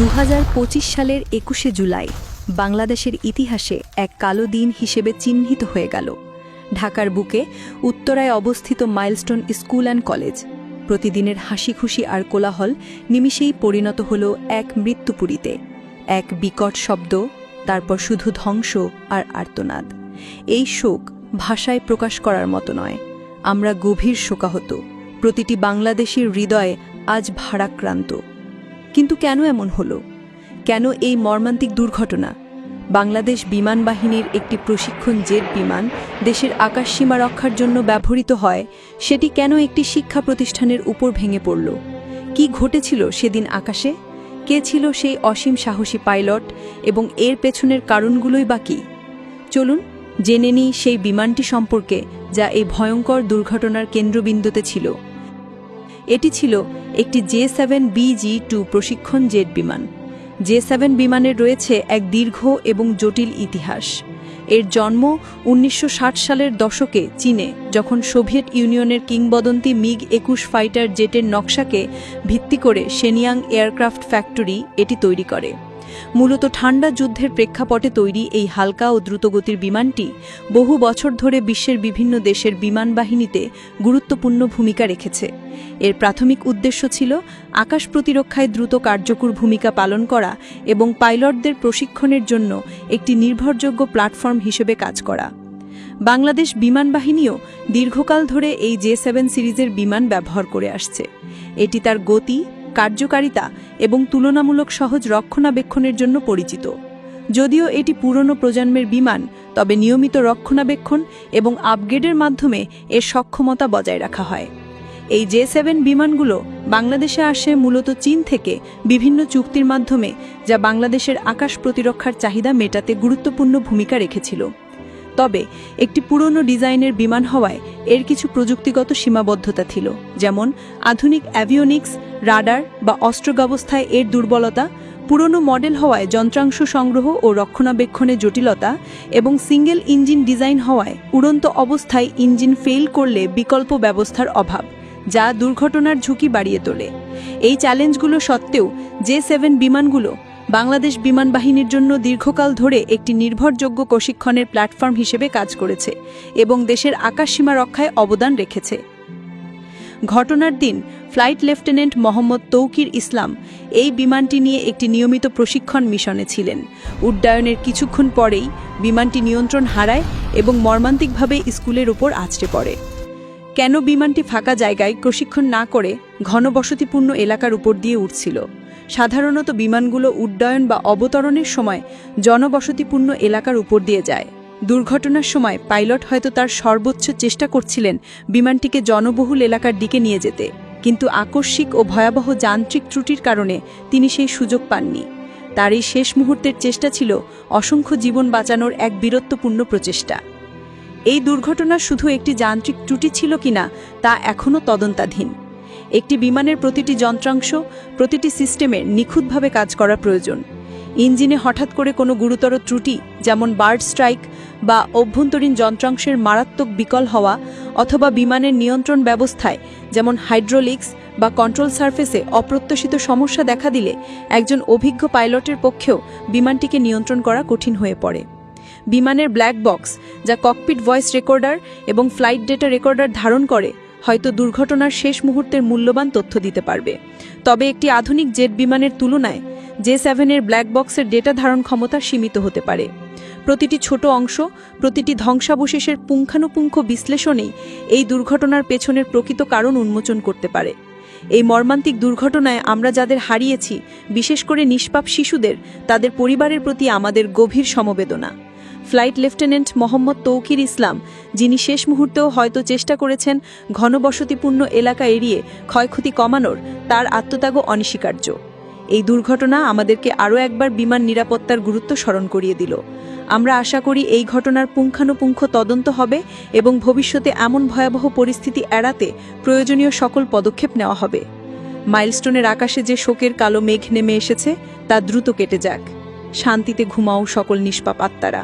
দু হাজার পঁচিশ সালের একুশে জুলাই বাংলাদেশের ইতিহাসে এক কালো দিন হিসেবে চিহ্নিত হয়ে গেল। ঢাকার বুকে উত্তরায় অবস্থিত মাইলস্টোন স্কুল অ্যান্ড কলেজ। প্রতিদিনের হাসি খুশি আর কোলাহল নিমিষেই পরিণত হল এক মৃত্যুপুরীতে। এক বিকট শব্দ, তারপর শুধু ধ্বংস আর আর্তনাদ। এই শোক ভাষায় প্রকাশ করার মতো নয়। আমরা গভীর শোকাহত। প্রতিটি বাংলাদেশির হৃদয়ে আজ ভারাক্রান্ত। কিন্তু কেন এমন হলো? কেন এই মর্মান্তিক দুর্ঘটনা? বাংলাদেশ বিমান বাহিনীর একটি প্রশিক্ষণ জেট বিমান দেশের আকাশসীমা রক্ষার জন্য ব্যবহৃত হয়, সেটি কেন একটি শিক্ষা প্রতিষ্ঠানের উপর ভেঙে পড়ল? কি ঘটেছিল সেদিন আকাশে? কে ছিল সেই অসীম সাহসী পাইলট এবং এর পেছনের কারণগুলোই বা কী? চলুন জেনে নিই সেই বিমানটি সম্পর্কে, যা এই ভয়ঙ্কর দুর্ঘটনার কেন্দ্রবিন্দুতে ছিল। এটি ছিল একটি জে সেভেন বিজি টু প্রশিক্ষণ জেট বিমান। জে সেভেন বিমানের রয়েছে এক দীর্ঘ এবং জটিল ইতিহাস। এর জন্ম উনিশশো ষাট সালের দশকে চীনে, যখন সোভিয়েত ইউনিয়নের কিংবদন্তি মিগ একুশ ফাইটার জেটের নকশাকে ভিত্তি করে সেনিয়াং এয়ারক্রাফট ফ্যাক্টরি এটি তৈরি করে। মূলত ঠান্ডা যুদ্ধের প্রেক্ষাপটে তৈরি এই হালকা ও দ্রুতগতির বিমানটি বহু বছর ধরে বিশ্বের বিভিন্ন দেশের বিমান বাহিনীতে গুরুত্বপূর্ণ ভূমিকা রেখেছে। এর প্রাথমিক উদ্দেশ্য ছিল আকাশ প্রতিরক্ষায় দ্রুত কার্যকর ভূমিকা পালন করা এবং পাইলটদের প্রশিক্ষণের জন্য একটি নির্ভরযোগ্য প্ল্যাটফর্ম হিসেবে কাজ করা। বাংলাদেশ বিমান বাহিনীও দীর্ঘকাল ধরে এই জে সেভেন সিরিজের বিমান ব্যবহার করে আসছে। এটি তার গতি কার্যকারিতা এবং তুলনামূলক সহজ রক্ষণাবেক্ষণের জন্য পরিচিত। যদিও এটি পুরনো প্রজন্মের বিমান, তবে নিয়মিত রক্ষণাবেক্ষণ এবং আপগ্রেডের মাধ্যমে এর সক্ষমতা বজায় রাখা হয়। এই জে সেভেন বিমানগুলো বাংলাদেশে আসে মূলত চীন থেকে বিভিন্ন চুক্তির মাধ্যমে, যা বাংলাদেশের আকাশ প্রতিরক্ষার চাহিদা মেটাতে গুরুত্বপূর্ণ ভূমিকা রেখেছিল। তবে একটি পুরনো ডিজাইনের বিমান হওয়ায় এর কিছু প্রযুক্তিগত সীমাবদ্ধতা ছিল, যেমন আধুনিক অ্যাভিওনিক্স রাডার বা অস্ত্র ব্যবস্থায় এর দুর্বলতা, পুরনো মডেল হওয়ায় যন্ত্রাংশ সংগ্রহ ও রক্ষণাবেক্ষণে জটিলতা এবং সিঙ্গেল ইঞ্জিন ডিজাইন হওয়ায় উড়ন্ত অবস্থায় ইঞ্জিন ফেল করলে বিকল্প ব্যবস্থার অভাব, যা দুর্ঘটনার ঝুঁকি বাড়িয়ে তোলে। এই চ্যালেঞ্জগুলো সত্ত্বেও জে সেভেন বিমানগুলো বাংলাদেশ বিমান বাহিনীর জন্য দীর্ঘকাল ধরে একটি নির্ভরযোগ্য প্রশিক্ষণের প্ল্যাটফর্ম হিসেবে কাজ করেছে এবং দেশের আকাশসীমা রক্ষায় অবদান রেখেছে। ঘটনার দিন ফ্লাইট লেফটেন্যান্ট মোহাম্মদ তৌকির ইসলাম এই বিমানটি নিয়ে একটি নিয়মিত প্রশিক্ষণ মিশনে ছিলেন। উড্ডয়নের কিছুক্ষণ পরেই বিমানটি নিয়ন্ত্রণ হারায় এবং মর্মান্তিকভাবে স্কুলের উপর আছড়ে পড়ে। কেন বিমানটি ফাঁকা জায়গায় প্রশিক্ষণ না করে ঘনবসতিপূর্ণ এলাকার উপর দিয়ে উঠছিল? সাধারণত বিমানগুলো উড্ডয়ন বা অবতরণের সময় জনবসতিপূর্ণ এলাকার উপর দিয়ে যায়। দুর্ঘটনার সময় পাইলট হয়তো তার সর্বোচ্চ চেষ্টা করছিলেন বিমানটিকে জনবহুল এলাকার দিকে নিয়ে যেতে, কিন্তু আকস্মিক ও ভয়াবহ যান্ত্রিক ত্রুটির কারণে তিনি সেই সুযোগ পাননি। তার এই শেষ মুহূর্তের চেষ্টা ছিল অসংখ্য জীবন বাঁচানোর এক বীরত্বপূর্ণ প্রচেষ্টা। এই দুর্ঘটনা শুধু একটি যান্ত্রিক ত্রুটি ছিল কিনা তা এখনও তদন্তাধীন। একটি বিমানের প্রতিটি যন্ত্রাংশ, প্রতিটি সিস্টেমের নিখুঁতভাবে কাজ করা প্রয়োজন। ইঞ্জিনে হঠাৎ করে কোনো গুরুতর ত্রুটি, যেমন বার্ড স্ট্রাইক বা অভ্যন্তরীণ যন্ত্রাংশের মারাত্মক বিকল হওয়া অথবা বিমানের নিয়ন্ত্রণ ব্যবস্থায়, যেমন হাইড্রোলিক্স বা কন্ট্রোল সার্ফেসে অপ্রত্যাশিত সমস্যা দেখা দিলে একজন অভিজ্ঞ পাইলটের পক্ষেও বিমানটিকে নিয়ন্ত্রণ করা কঠিন হয়ে পড়ে। বিমানের ব্ল্যাক বক্স, যা ককপিট ভয়েস রেকর্ডার এবং ফ্লাইট ডেটা রেকর্ডার ধারণ করে হয়তো দুর্ঘটনার শেষ মুহূর্তের মূল্যবান তথ্য দিতে পারবে। তবে একটি আধুনিক জেট বিমানের তুলনায় জে সেভেনের ব্ল্যাক বক্সের ডেটা ধারণ ক্ষমতা সীমিত হতে পারে। প্রতিটি ছোট অংশ, প্রতিটি ধ্বংসাবশেষের পুঙ্খানুপুঙ্খ বিশ্লেষণেই এই দুর্ঘটনার পেছনের প্রকৃত কারণ উন্মোচন করতে পারে। এই মর্মান্তিক দুর্ঘটনায় আমরা যাদের হারিয়েছি, বিশেষ করে নিষ্পাপ শিশুদের, তাদের পরিবারের প্রতি আমাদের গভীর সমবেদনা। ফ্লাইট লেফটেন্যান্ট মোহাম্মদ তৌকির ইসলাম, যিনি শেষ মুহূর্তেও হয়তো চেষ্টা করেছেন ঘনবসতিপূর্ণ এলাকা এড়িয়ে ক্ষয়ক্ষতি কমানোর, তার আত্মত্যাগও অনস্বীকার্য। এই দুর্ঘটনা আমাদেরকে আরও একবার বিমান নিরাপত্তার গুরুত্ব স্মরণ করিয়ে দিল। আমরা আশা করি এই ঘটনার পুঙ্খানুপুঙ্খ তদন্ত হবে এবং ভবিষ্যতে এমন ভয়াবহ পরিস্থিতি এড়াতে প্রয়োজনীয় সকল পদক্ষেপ নেওয়া হবে। মাইলস্টোনের আকাশে যে শোকের কালো মেঘ নেমে এসেছে, তা দ্রুত কেটে যাক। শান্তিতে ঘুমাও সকল নিষ্পাপ আত্মারা।